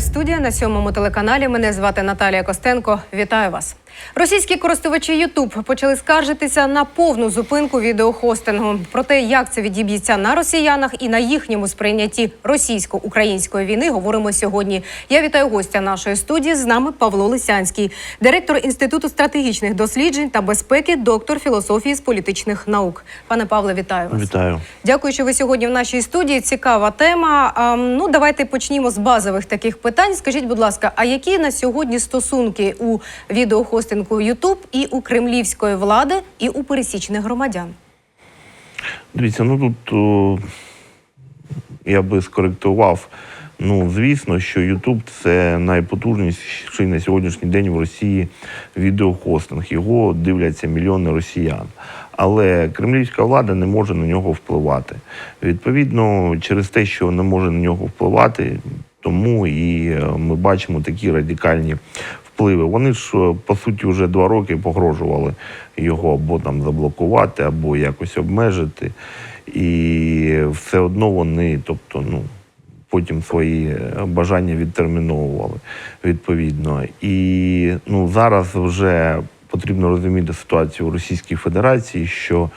студія на сьомому телеканалі. Мене звати Наталія Костенко. Вітаю вас. Російські користувачі YouTube почали скаржитися на повну зупинку відеохостингу. Про те, як це відіб'ється на росіянах і на їхньому сприйнятті російсько-української війни, говоримо сьогодні. Я вітаю гостя нашої студії. З нами Павло Лисянський, директор інституту стратегічних досліджень та безпеки, доктор філософії з політичних наук. Пане Павле, вітаю вас. Вітаю. Дякую, що ви сьогодні в нашій студії. Цікава тема. А, ну, давайте почнімо з базових таких питань. Скажіть, будь ласка, а які на сьогодні стосунки у відеохостингу YouTube і у кремлівської влади, і у пересічних громадян? Дивіться, ну тут о, я би скоректував. Ну, звісно, що YouTube – це найпотужніший на сьогоднішній день в Росії відеохостинг. Його дивляться мільйони росіян. Але кремлівська влада не може на нього впливати. Відповідно, через те, що не може на нього впливати, тому і е, ми бачимо такі радикальні впливи. Вони ж е, по суті вже два роки погрожували його або там заблокувати, або якось обмежити. І все одно вони, тобто, ну. Потім свої е, бажання відтерміновували відповідно. І ну, зараз вже потрібно розуміти ситуацію у Російській Федерації, що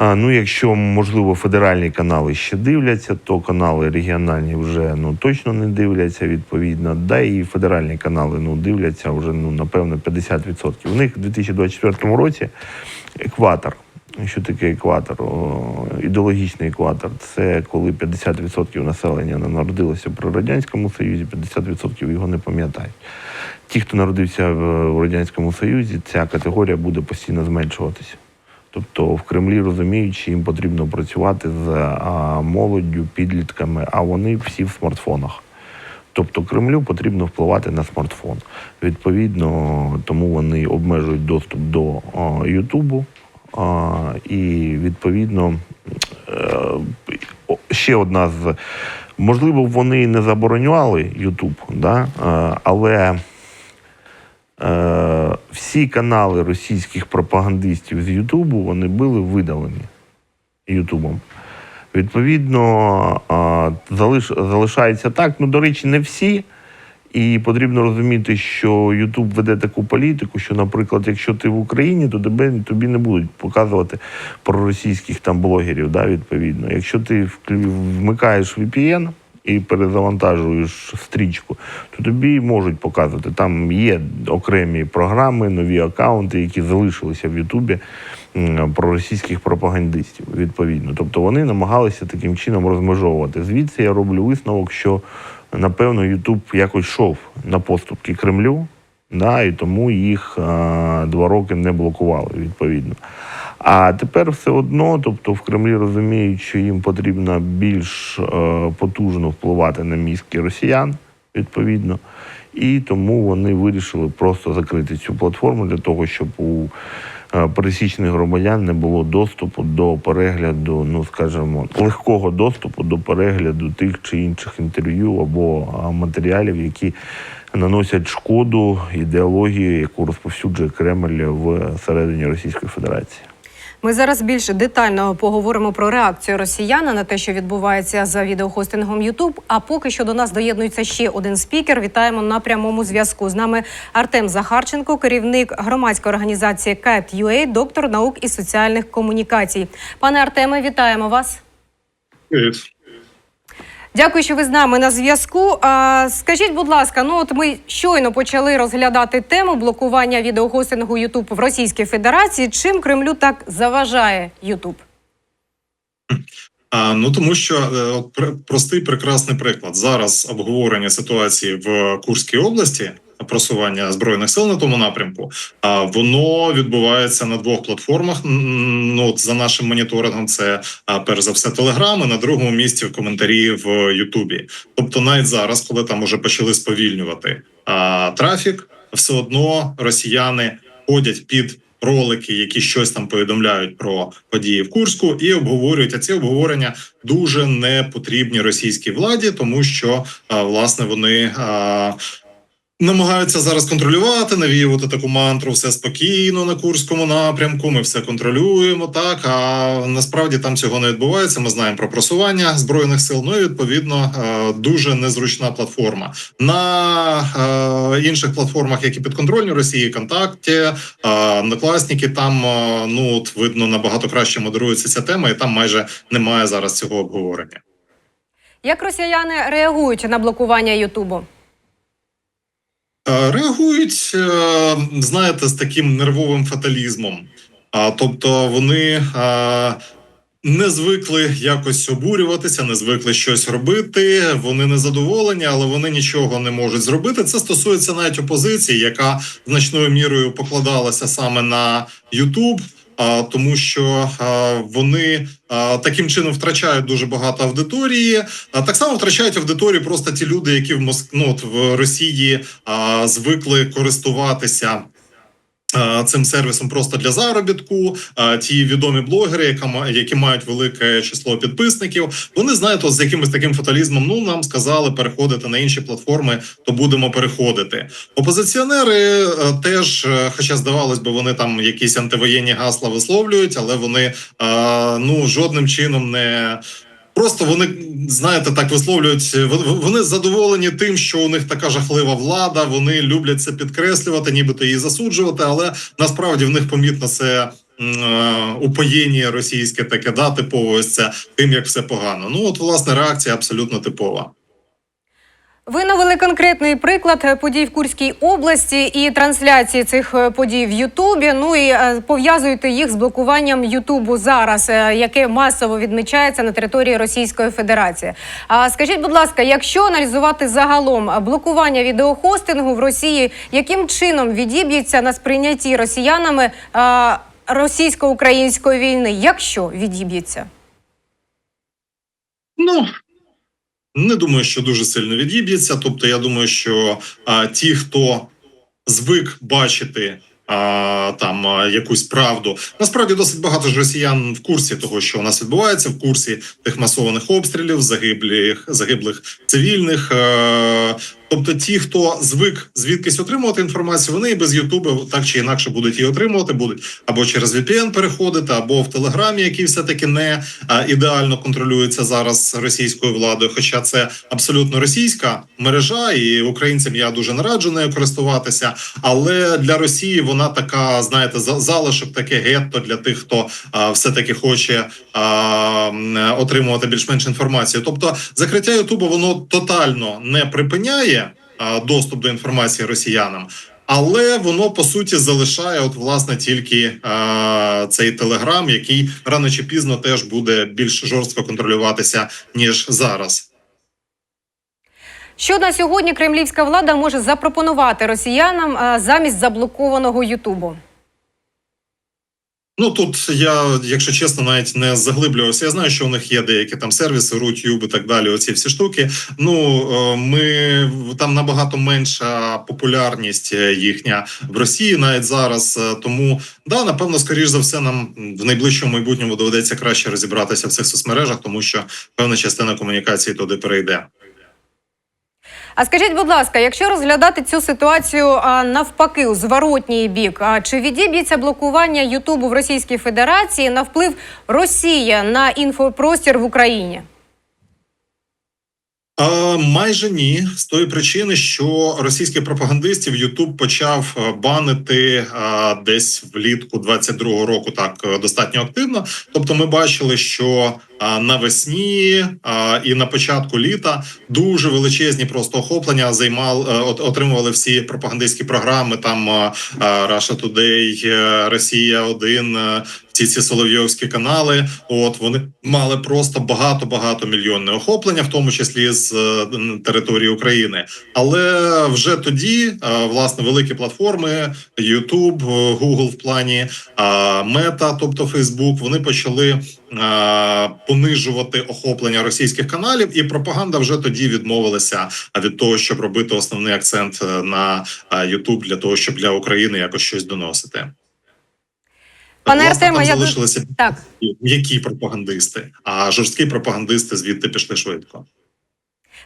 ну, якщо можливо федеральні канали ще дивляться, то канали регіональні вже ну точно не дивляться відповідно. Да і федеральні канали ну дивляться вже ну напевно 50%. У них у 2024 році екватор. Що таке екватор? Ідеологічний екватор це коли 50% населення народилося при радянському союзі, 50% його не пам'ятають. Ті, хто народився в радянському союзі, ця категорія буде постійно зменшуватися. Тобто в Кремлі розуміють, що їм потрібно працювати з молоддю, підлітками, а вони всі в смартфонах. Тобто Кремлю потрібно впливати на смартфон. Відповідно, тому вони обмежують доступ до Ютубу. І відповідно е, ще одна з можливо, вони не забороняли Ютуб, да? е, але всі канали російських пропагандистів з Ютубу вони були видалені Ютубом. Відповідно, залиш, залишається так. Ну, до речі, не всі. І потрібно розуміти, що Ютуб веде таку політику, що, наприклад, якщо ти в Україні, то тебе тобі не будуть показувати проросійських там блогерів, да, відповідно. Якщо ти вмикаєш VPN і перезавантажуєш стрічку, то тобі можуть показувати. Там є окремі програми, нові акаунти, які залишилися в Ютубі м, проросійських пропагандистів, відповідно. Тобто вони намагалися таким чином розмежовувати. Звідси я роблю висновок, що напевно Ютуб якось йшов на поступки Кремлю, да, і тому їх а, два роки не блокували відповідно. А тепер все одно, тобто в Кремлі розуміють, що їм потрібно більш е, потужно впливати на мізки росіян, відповідно. І тому вони вирішили просто закрити цю платформу для того, щоб у е, пересічних громадян не було доступу до перегляду, ну скажімо, легкого доступу до перегляду тих чи інших інтерв'ю або матеріалів, які наносять шкоду ідеології, яку розповсюджує Кремль в середині Російської Федерації. Ми зараз більш детально поговоримо про реакцію росіяна на те, що відбувається за відеохостингом YouTube. А поки що до нас доєднується ще один спікер. Вітаємо на прямому зв'язку. З нами Артем Захарченко, керівник громадської організації КЕТ.UA, доктор наук і соціальних комунікацій. Пане Артеме, вітаємо вас. Привіт. Дякую, що ви з нами на зв'язку. Скажіть, будь ласка, ну от ми щойно почали розглядати тему блокування відеохостингу YouTube в Російській Федерації. Чим Кремлю так заважає YouTube? Ну тому що е, от простий прекрасний приклад. Зараз обговорення ситуації в Курській області, просування збройних сил на тому напрямку. А воно відбувається на двох платформах. Ну за нашим моніторингом, це перш за все Телеграм, і на другому місці в коментарі в Ютубі. Тобто, навіть зараз, коли там уже почали сповільнювати а, трафік, все одно росіяни ходять під ролики, які щось там повідомляють про події в Курську, і обговорюють. А ці обговорення дуже не потрібні російській владі, тому що власне вони. Намагаються зараз контролювати, навіювати таку мантру, все спокійно на курському напрямку. Ми все контролюємо. Так а насправді там цього не відбувається. Ми знаємо про просування збройних сил. Ну і відповідно е, дуже незручна платформа на е, інших платформах, які підконтрольні Росії, контакті, е, накласники. Там ну от видно набагато краще модерується ця тема, і там майже немає зараз цього обговорення. Як росіяни реагують на блокування Ютубу? Е, Реагують, е, знаєте, з таким нервовим фаталізмом. Тобто вони е, не звикли якось обурюватися, не звикли щось робити. Вони не задоволені, але вони нічого не можуть зробити. Це стосується навіть опозиції, яка значною мірою покладалася саме на Ютуб. Тому, що вони таким чином втрачають дуже багато аудиторії. А так само втрачають аудиторію просто ті люди, які в Моск... ну, от в Росії звикли користуватися. Цим сервісом просто для заробітку. Ті відомі блогери, які мають велике число підписників, вони знають, з якимось таким фаталізмом. Ну нам сказали переходити на інші платформи, то будемо переходити. Опозиціонери е, теж, е, хоча здавалось би, вони там якісь антивоєнні гасла висловлюють, але вони ну жодним чином не. Просто вони знаєте, так висловлюють. в- Вони задоволені тим, що у них така жахлива влада. Вони люблять це підкреслювати, нібито її засуджувати, але насправді в них помітно це е, упоєння російське таке, да, типово ось це тим, як все погано. Ну от власне реакція абсолютно типова. Ви навели конкретний приклад подій в Курській області і трансляції цих е, подій в Ютубі. Ну і е, пов'язуєте їх з блокуванням Ютубу зараз, е, яке масово відмічається на території Російської Федерації. А скажіть, будь ласка, якщо аналізувати загалом блокування відеохостингу в Росії, яким чином відіб'ється на сприйнятті росіянами російсько-української війни? Якщо відіб'ється? Ну не думаю, що дуже сильно відіб'ється. Тобто, я думаю, що а, ті, хто звик бачити. А, там а, якусь правду насправді досить багато ж росіян в курсі того, що у нас відбувається, в курсі тих масованих обстрілів, загиблих загиблих цивільних. Е, тобто, ті, хто звик звідкись отримувати інформацію, вони і без Ютубу так чи інакше будуть її отримувати, будуть або через VPN переходити, або в Телеграмі, який все таки не ідеально контролюється зараз російською владою. Хоча це абсолютно російська мережа, і українцям я дуже не раджу нею користуватися. Але для Росії вона така, знаєте, за- залишок таке гетто для тих, хто все таки хоче отримувати більш-менш інформацію. Тобто, закриття Ютубу воно тотально не припиняє доступ до інформації росіянам. Але воно по суті залишає, от власне тільки е, цей телеграм, який рано чи пізно теж буде більш жорстко контролюватися ніж зараз. Що на сьогодні кремлівська влада може запропонувати росіянам е, замість заблокованого Ютубу? Ну тут я, якщо чесно, навіть не заглиблювався. Я знаю, що у них є деякі там сервіси, Рутюб і так далі. Оці всі штуки. Ну е, ми там набагато менша популярність е, їхня в Росії навіть зараз. Е, Тому да, напевно, скоріш за все, нам в найближчому майбутньому доведеться краще розібратися в цих соцмережах, тому що певна частина комунікації туди перейде. А скажіть, будь ласка, якщо розглядати цю ситуацію а, навпаки у зворотній бік, а чи відіб'ється блокування Ютубу в Російській Федерації на вплив Росії на інфопростір в Україні? А, майже ні, з тої причини, що російських пропагандистів Ютуб почав банити а, десь влітку 22-го року, так достатньо активно. Тобто, ми бачили, що навесні і на початку літа дуже величезні просто охоплення займал е, от- отримували всі пропагандистські програми. Там Russia Today, е, Росія 1 е, ці ці соловйовські канали. От вони мали просто багато багато мільйонне охоплення, в тому числі з території України. Але вже тоді власне великі платформи YouTube, Google в плані Meta, тобто Facebook, вони почали понижувати охоплення російських каналів, і пропаганда вже тоді відмовилася від того, щоб робити основний акцент е, на Ютуб для того, щоб для України якось щось доносити. Пане Власне, Артема, я залишилися Так. м'які пропагандисти, а жорсткі пропагандисти звідти пішли швидко.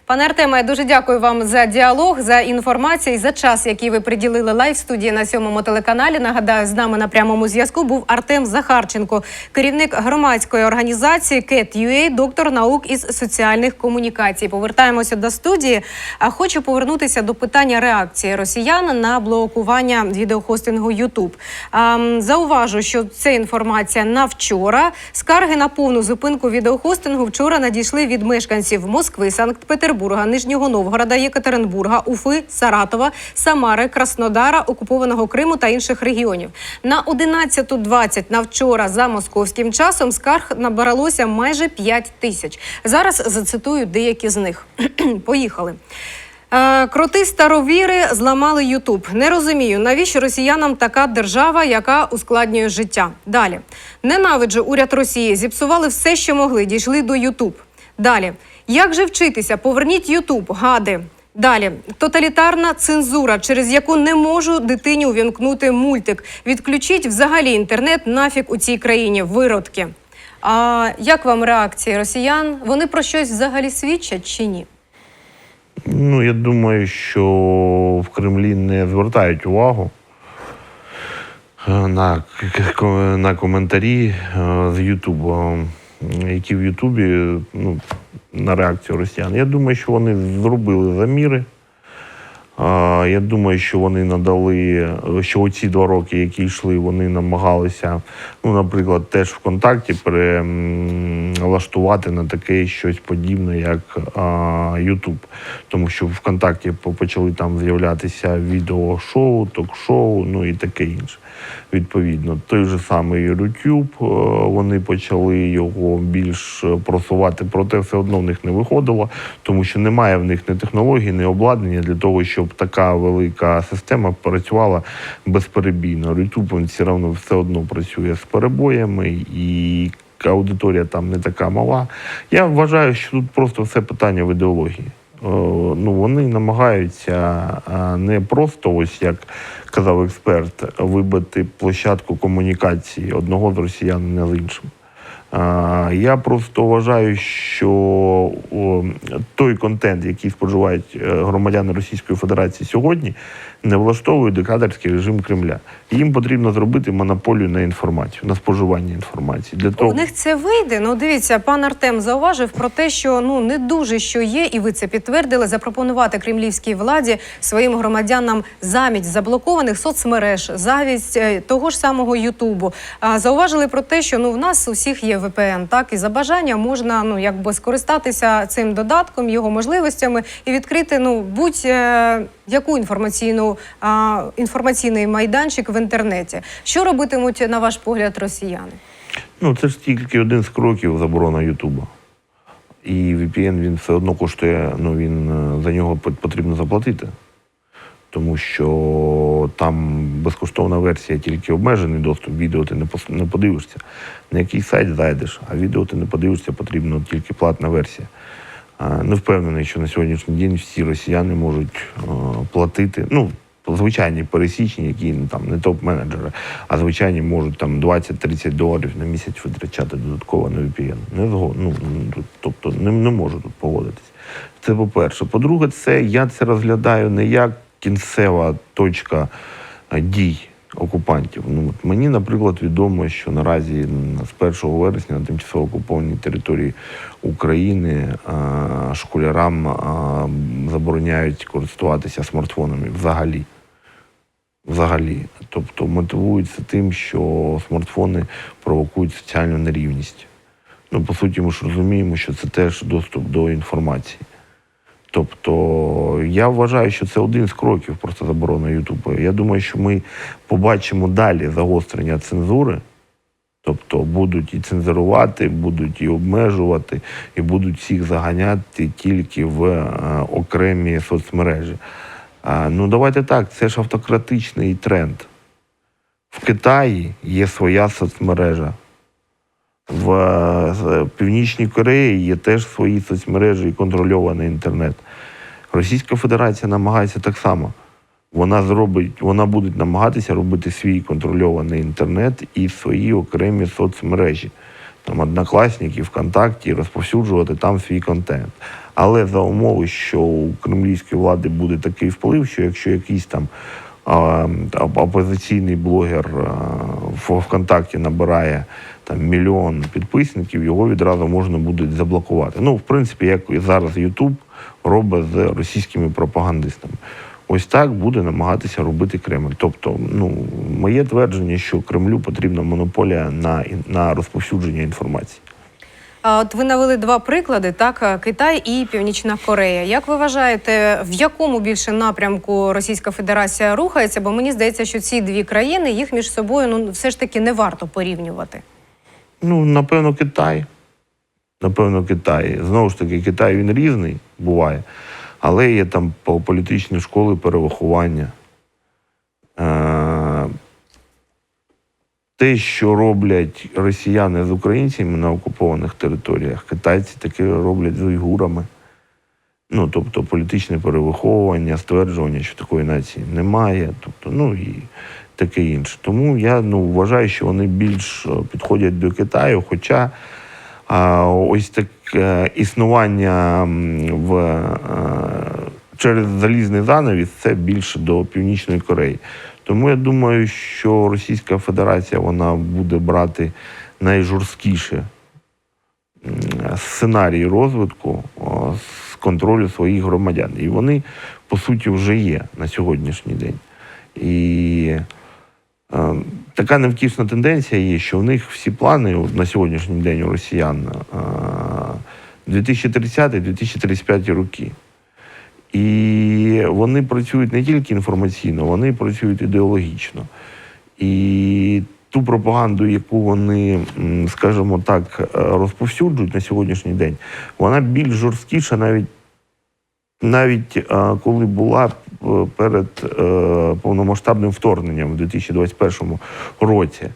Пане Артеме, дуже дякую вам за діалог, за інформацію і за час, який ви приділили лайв студії на сьомому телеканалі. Нагадаю, з нами на прямому зв'язку був Артем Захарченко, керівник громадської організації CAT.UA, доктор наук із соціальних комунікацій. Повертаємося до студії. А хочу повернутися до питання реакції росіян на блокування відеохостингу YouTube. Зауважу, що це інформація на вчора. Скарги на повну зупинку відеохостингу вчора надійшли від мешканців Москви, Санкт-Петербурга, Нижнього Новгорода, Єкатеринбурга, Уфи, Саратова, Самари, Краснодара, окупованого Криму та інших регіонів. На 11.20 на вчора за московським часом скарг набиралося майже 5 тисяч. Зараз зацитую деякі з них. Поїхали. Е, Кроти старовіри зламали Ютуб. Не розумію, навіщо росіянам така держава, яка ускладнює життя. Далі ненавиджу уряд Росії. Зіпсували все, що могли. Дійшли до Ютуб. Далі як же вчитися? Поверніть Ютуб, гади. Далі тоталітарна цензура, через яку не можу дитині увімкнути мультик. Відключіть взагалі інтернет нафіг у цій країні. Виродки. А як вам реакції росіян? Вони про щось взагалі свідчать чи ні? Ну, я думаю, що в Кремлі не звертають увагу е, на, на коментарі е, з Ютубу, які в Ютубі ну, на реакцію росіян. Я думаю, що вони зробили заміри. Я думаю, що вони надали, що оці два роки, які йшли, вони намагалися, ну, наприклад, теж ВКонтакті перелаштувати на таке щось подібне, як Ютуб. Тому що ВКонтакті почали там з'являтися відеошоу, ток-шоу, ну і таке інше. Відповідно, той же самий YouTube, е, вони почали його більш просувати, проте все одно в них не виходило, тому що немає в них ні технологій, ні обладнання для того, щоб така велика система працювала безперебійно. YouTube все одно все одно працює з перебоями і. Аудиторія там не така мала. Я вважаю, що тут просто все питання в ідеології. Е, ну, вони намагаються е, не просто, ось як казав експерт, вибити площадку комунікації одного з росіян з іншим. Я просто вважаю, що той контент, який споживають е, громадяни Російської Федерації сьогодні, не влаштовує диктаторський режим Кремля. Їм потрібно зробити монополію на інформацію, на споживання інформації. Для того У них це вийде. Ну дивіться, пан Артем зауважив про те, що ну не дуже що є, і ви це підтвердили. Запропонувати кремлівській владі своїм громадянам замість заблокованих соцмереж, завість е, того ж самого Ютубу. А зауважили про те, що ну в нас у всіх є VPN, так і за бажання можна ну якби скористатися цим додатком, його можливостями і відкрити ну будь-яку інформаційну а, інформаційний майданчик в інтернеті. Що робитимуть на ваш погляд росіяни? Ну, це ж тільки один з кроків заборона Ютуба. І VPN він все одно коштує, ну він е, за нього пот- потрібно заплатити. Тому що там безкоштовна версія, тільки обмежений доступ, відео ти не подивишся. На який сайт зайдеш, а відео ти не подивишся, потрібна тільки платна версія. Не впевнений, що на сьогоднішній день всі росіяни можуть платити. Ну, звичайні пересічні, які ну, там не топ-менеджери, а звичайні можуть там 20-30 доларів на місяць витрачати додатково на VPN. Не зго... ну, тобто не, не можу тут погодитись. Це по-перше. По-друге, це я це розглядаю не як кінцева точка е, дій окупантів. Ну, от мені, наприклад, відомо, що наразі з 1 вересня на тимчасово окупованій території України е, школярам е, забороняють користуватися смартфонами взагалі. Взагалі. Тобто мотивується тим, що смартфони провокують соціальну нерівність. Ну, по суті, ми ж розуміємо, що це теж доступ до інформації. Тобто я вважаю, що це один з кроків просто заборони Ютубу. Я думаю, що ми побачимо далі загострення цензури. Тобто будуть і цензурувати, будуть і обмежувати, і будуть всіх заганяти тільки в е, окремі соцмережі. Ну давайте так, це ж автократичний тренд. В Китаї є своя соцмережа. В е, Північній Кореї є теж свої соцмережі і контрольований інтернет. Російська Федерація намагається так само. Вона зробить, вона буде намагатися робити свій контрольований інтернет і свої окремі соцмережі. там однокласники, ВКонтакті, розповсюджувати там свій контент. Але за умови, що у кремлівської влади буде такий вплив, що якщо якийсь там опозиційний блогер в ВКонтакті набирає там мільйон підписників, його відразу можна буде заблокувати. Ну, в принципі, як і зараз Ютуб робить з російськими пропагандистами. Ось так буде намагатися робити Кремль. Тобто, ну моє твердження, що Кремлю потрібна монополія на, на розповсюдження інформації. От ви навели два приклади: так е, Китай і Північна Корея. Як ви вважаєте, в якому більше напрямку Російська Федерація рухається? Бо мені здається, що ці дві країни їх між собою ну все ж таки не варто порівнювати. Ну, напевно, Китай. Напевно, Китай. Знову ж таки, Китай він різний буває, але є там політичні школи перевиховання. Е, Те, що роблять росіяни з українцями на окупованих територіях, китайці таке роблять з уйгурами. Ну, тобто політичне перевиховування, стверджування, що такої нації немає, тобто, ну і таке інше. Тому я ну, вважаю, що вони більш е, підходять до Китаю, хоча а, ось таке існування в, е, через залізний занавіс це більше до Північної Кореї. Тому я думаю, що Російська Федерація вона буде брати найжорсткіше сценарій розвитку з контролю своїх громадян. І вони, по суті, вже є на сьогоднішній день. І е, така невтішна тенденція є, що у них всі плани на сьогоднішній день у росіян е, 2030-2035 роки. І вони працюють не тільки інформаційно, вони працюють ідеологічно. І ту пропаганду, яку вони, скажімо так, е, розповсюджують на сьогоднішній день, вона більш жорсткіша навіть навіть е, коли була е, перед повномасштабним вторгненням у 2021 році.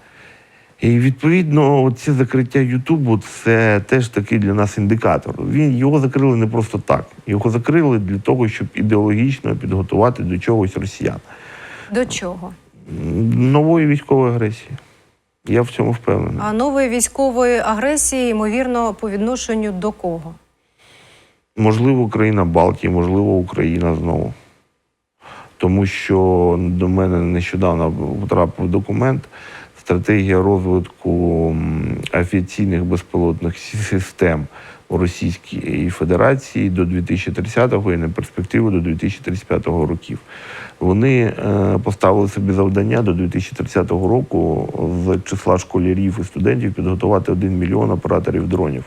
І відповідно, ці закриття Ютубу це теж такий для нас індикатор. Він його закрили не просто так. Його закрили для того, щоб ідеологічно підготувати до чогось росіян. До чого? Нової військової агресії. Я в цьому впевнений. А нової військової агресії, ймовірно, по відношенню до кого? Можливо, країна Балтії, можливо, Україна знову. Тому що до мене нещодавно потрапив документ стратегія розвитку авіаційних безпілотних систем у Російській Федерації до 2030-го і на перспективу до 2035 років. Вони е, поставили собі завдання до 2030 року з числа школярів і студентів підготувати 1 мільйон операторів дронів.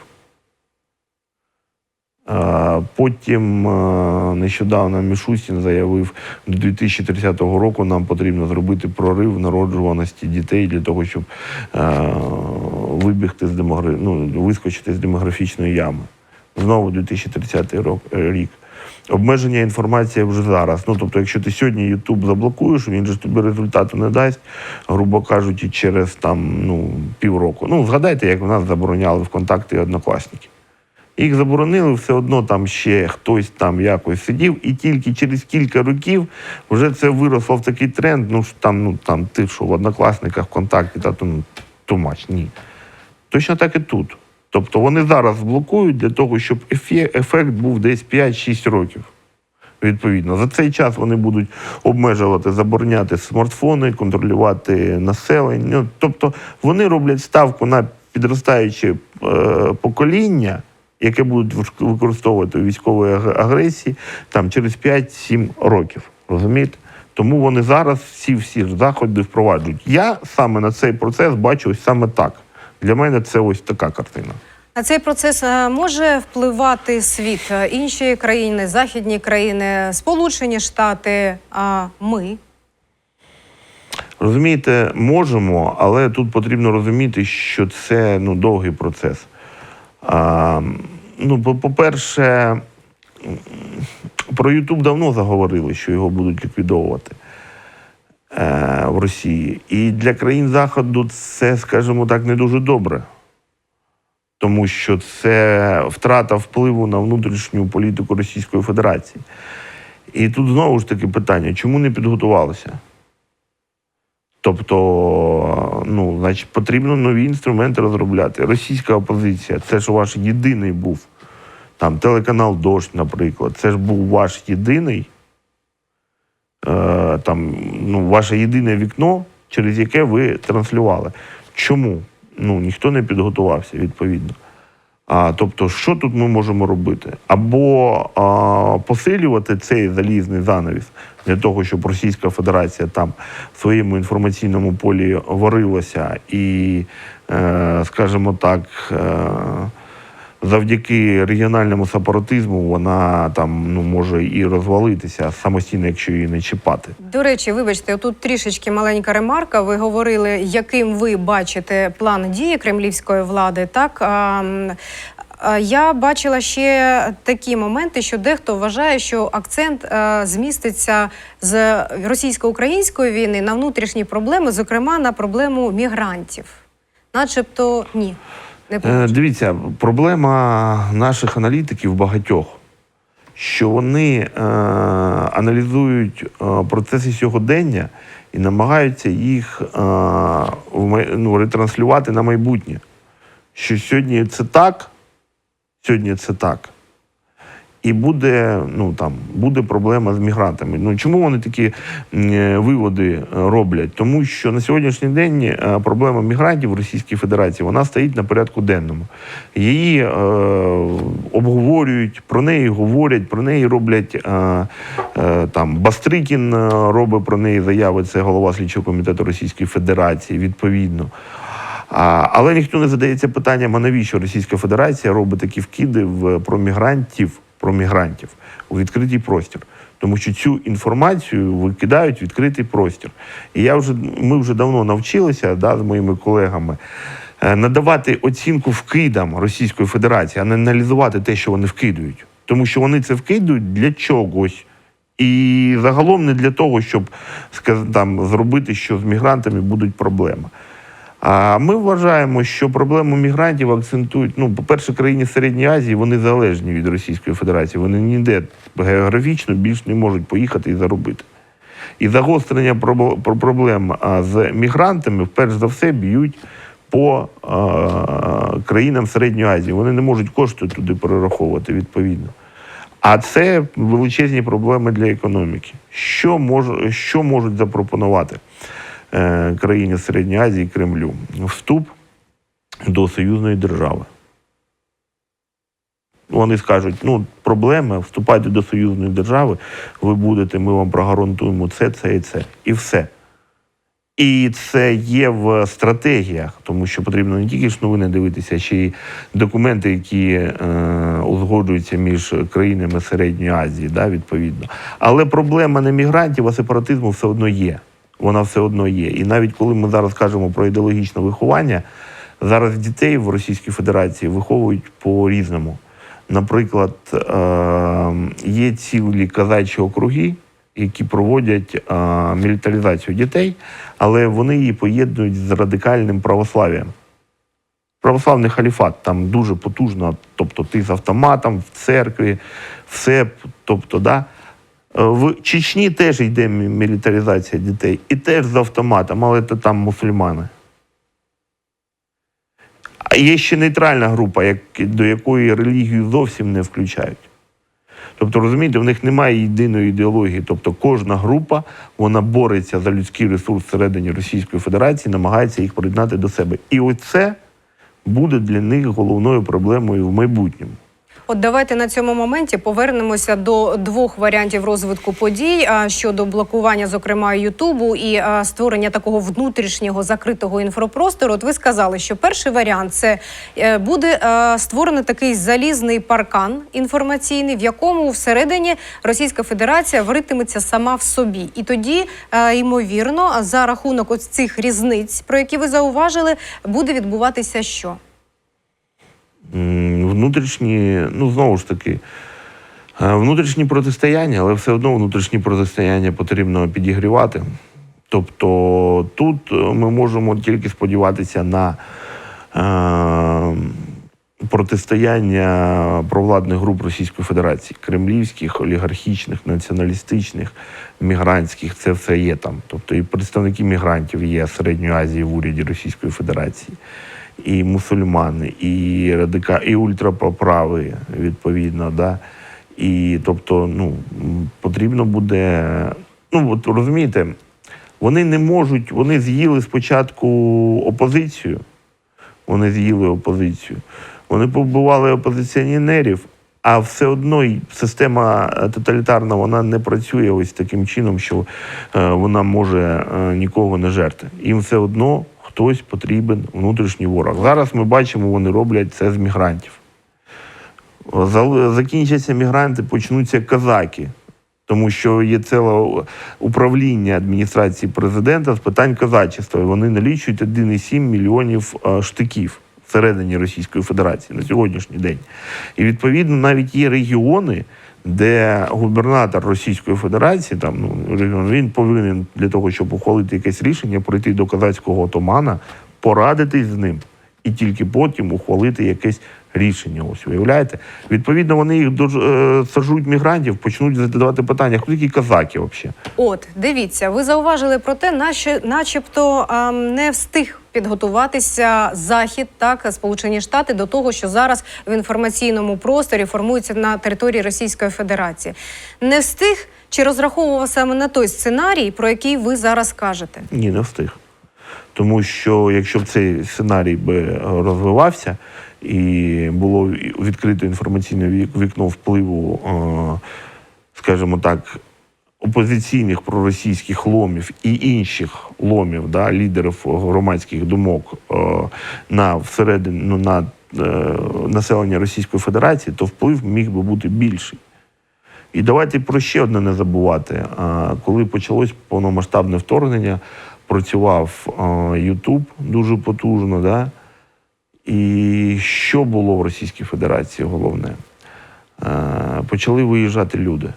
Потім е, нещодавно Мішустін заявив, до 2030 року нам потрібно зробити прорив народжуваності дітей для того, щоб е, вибігти з демогра... ну, вискочити з демографічної ями. Знову 2030 рок- е, рік. Обмеження інформації вже зараз. Ну тобто, якщо ти сьогодні Ютуб заблокуєш, він же тобі результату не дасть, грубо кажучи, через там ну півроку. Ну згадайте, як в нас забороняли ВКонтакті і однокласники. Їх заборонили, все одно там ще хтось там якось сидів, і тільки через кілька років вже це виросло в такий тренд. Ну що там, ну там ти що в однокласниках, ВКонтакті, та ну, тумач. Ні. Точно так і тут. Тобто вони зараз блокують для того, щоб ефект був десь 5-6 років. Відповідно, за цей час вони будуть обмежувати, забороняти смартфони, контролювати населення. Ну, Тобто вони роблять ставку на підростаюче е, покоління, яке будуть використовувати у військової аг- агресії там через 5-7 років. Розумієте? Тому вони зараз всі всі заходи впроваджують. Я саме на цей процес бачу ось саме так. Для мене це ось така картина. На цей процес е, може впливати світ, Е, інші країни, західні країни, Сполучені Штати, а ми. Розумієте, можемо, але тут потрібно розуміти, що це ну, довгий процес. А, ну, по- по-перше, про Ютуб давно заговорили, що його будуть ліквідовувати е, в Росії. І для країн Заходу це, скажімо так, не дуже добре. Тому що це втрата впливу на внутрішню політику Російської Федерації. І тут знову ж таки питання, чому не підготувалися? Тобто, ну, значить, потрібно нові інструменти розробляти. Російська опозиція, це ж ваш єдиний був. Там телеканал Дождь, наприклад, це ж був ваш єдиний, е, там, ну, ваше єдине вікно, через яке ви транслювали. Чому? Ну, ніхто не підготувався відповідно. А, тобто, що тут ми можемо робити? Або а, посилювати цей залізний занавіс для того, щоб Російська Федерація там в своєму інформаційному полі варилася і, е, скажімо так, е, завдяки регіональному сепаратизму вона там ну, може і розвалитися самостійно, якщо її не чіпати. До речі, вибачте, тут трішечки маленька ремарка. Ви говорили, яким ви бачите план дії кремлівської влади. Так а, я бачила ще такі моменти, що дехто вважає, що акцент е, зміститься з російсько-української війни на внутрішні проблеми, зокрема на проблему мігрантів. Начебто ні. Не Е. Дивіться, проблема наших аналітиків багатьох, що вони е, аналізують е, процеси сьогодення і намагаються їх е, ну, ретранслювати на майбутнє. Що сьогодні це так, сьогодні це так. І буде, ну, там, буде проблема з мігрантами. Ну, чому вони такі е, виводи е, роблять? Тому що на сьогоднішній день е, проблема мігрантів в Російській Федерації вона стоїть на порядку денному. Її е, обговорюють, про неї говорять, про неї роблять е, е, там Бастрикін робить про неї заяви. Це голова слідчого комітету Російської Федерації, відповідно. А, але ніхто не задається питанням, а навіщо Російська Федерація робить такі вкиди в, про мігрантів, про мігрантів у відкритий простір. Тому що цю інформацію викидають в відкритий простір. І я вже, ми вже давно навчилися да, з моїми колегами е, надавати оцінку вкидам Російської Федерації, а не аналізувати те, що вони вкидують. Тому що вони це вкидують для чогось. І загалом не для того, щоб там, зробити, що з мігрантами будуть проблеми. А ми вважаємо, що проблему мігрантів акцентують. Ну, по-перше, країни Середньої Азії вони залежні від Російської Федерації. Вони ніде географічно більш не можуть поїхати і заробити. І загострення проблем з мігрантами, перш за все, б'ють по країнам Середньої Азії. Вони не можуть кошти туди перераховувати відповідно. А це величезні проблеми для економіки. Що, мож, що можуть запропонувати країні Середньої Азії Кремлю? Вступ до союзної держави. Вони скажуть, ну, проблема, вступайте до союзної держави, ви будете, ми вам прогарантуємо це, це і це. І все. І це є в стратегіях, тому що потрібно не тільки ж новини дивитися, ще й документи, які е, узгоджуються між країнами Середньої Азії, да, відповідно. Але проблема не мігрантів, а сепаратизму все одно є. Вона все одно є. І навіть коли ми зараз кажемо про ідеологічне виховання, зараз дітей в Російській Федерації виховують по-різному. Наприклад, е, є цілі казачі округи, які проводять е, мілітаризацію дітей, але вони її поєднують з радикальним православ'ям. Православний халіфат там дуже потужно, тобто ти з автоматом в церкві, все, тобто, да. Е, В Чечні теж йде мілітаризація дітей, і теж з автоматом, але це там мусульмани. А є ще нейтральна група, як, до якої релігію зовсім не включають. Тобто, розумієте, в них немає єдиної ідеології. Тобто кожна група вона бореться за людський ресурс всередині Російської Федерації, намагається їх приєднати до себе. І оце буде для них головною проблемою в майбутньому. От давайте на цьому моменті повернемося до двох варіантів розвитку подій щодо блокування, зокрема Ютубу, і створення такого внутрішнього закритого інфопростору. От ви сказали, що перший варіант це е, буде створений такий залізний паркан інформаційний, в якому всередині Російська Федерація варитиметься сама в собі, і тоді ймовірно за рахунок ось цих різниць, про які ви зауважили, буде відбуватися що? Внутрішні, ну знову ж таки, е, внутрішні протистояння, але все одно внутрішні протистояння потрібно підігрівати. Тобто тут е, ми можемо тільки сподіватися на е, протистояння провладних груп Російської Федерації, кремлівських, олігархічних, націоналістичних, мігрантських, це все є там. Тобто і представники мігрантів є Середньої Азії в уряді Російської Федерації, і мусульмани, і радика, і ультраправи, відповідно, да. І тобто, ну, потрібно буде. Ну, от розумієте, вони не можуть, вони з'їли спочатку опозицію, вони з'їли опозицію. Вони побивали опозиціонерів, а все одно система е, тоталітарна вона не працює ось таким чином, що е, вона може е, нікого не жерти. Їм все одно хтось потрібен внутрішній ворог. Зараз ми бачимо, вони роблять це з мігрантів. Закінчаться мігранти, почнуться казаки. Тому що є ціле управління адміністрації президента з питань казачества. Вони налічують 1,7 мільйонів е, штиків всередині Російської Федерації на сьогоднішній день. І відповідно навіть є регіони, де губернатор Російської Федерації, там ну він повинен для того, щоб ухвалити якесь рішення, прийти до казацького отамана, порадитись з ним і тільки потім ухвалити якесь рішення. Ось уявляєте? Відповідно, вони їх дож- е, сажуть мігрантів, почнуть задавати питання, хто такі казаки взагалі? От дивіться, ви зауважили про те, наче, начебто ем, не встиг підготуватися захід, так Сполучені Штати до того, що зараз в інформаційному просторі формується на території Російської Федерації. Не встиг чи розраховував саме на той сценарій, про який ви зараз кажете? Ні, не встиг. Тому що якщо б цей сценарій би е, розвивався і було відкрито інформаційне вікно впливу, е, скажімо так, опозиційних проросійських ломів і інших ломів, да, лідерів громадських думок е, на всередину на е, населення Російської Федерації, то вплив міг би бути більший. І давайте про ще одне не забувати. А, Коли почалось повномасштабне вторгнення, працював Ютуб дуже потужно. Да? І що було в Російській Федерації головне? Почали виїжджати люди.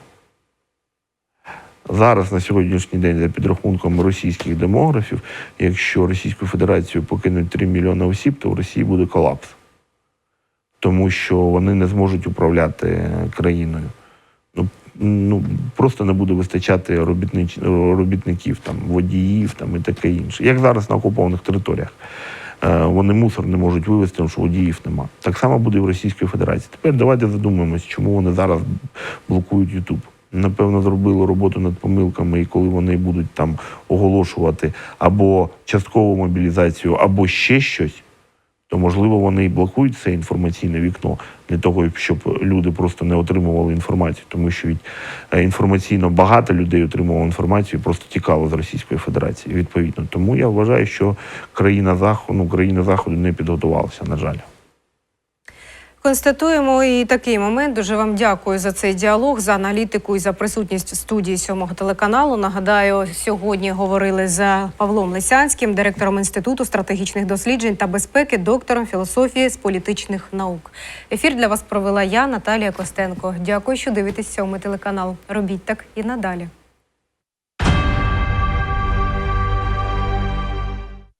Зараз на сьогоднішній день, за підрахунком російських демографів, якщо Російську Федерацію покинуть 3 мільйони осіб, то в Росії буде колапс. Тому що вони не зможуть управляти країною ну, ну просто не буде вистачати робітнич, робітників, там, водіїв там, і таке інше. Як зараз на окупованих територіях. Е, Вони мусор не можуть вивезти, тому що водіїв нема. Так само буде і в Російській Федерації. Тепер давайте задумаємось, чому вони зараз блокують Ютуб. Напевно, зробили роботу над помилками, і коли вони будуть там оголошувати або часткову мобілізацію, або ще щось, то можливо вони і блокують це інформаційне вікно для того, щоб люди просто не отримували інформацію, тому що від е, інформаційно багато людей отримувало інформацію, і просто тікало з Російської Федерації. Відповідно, тому я вважаю, що країна заходу, ну, країна заходу не підготувалася, на жаль. Констатуємо і такий момент. Дуже вам дякую за цей діалог, за аналітику і за присутність в студії сьомого телеканалу. Нагадаю, сьогодні говорили з Павлом Лисянським, директором інституту стратегічних досліджень та безпеки, доктором філософії з політичних наук. Ефір для вас провела я, Наталія Костенко. Дякую, що дивитесь сьомий телеканал. Робіть так і надалі.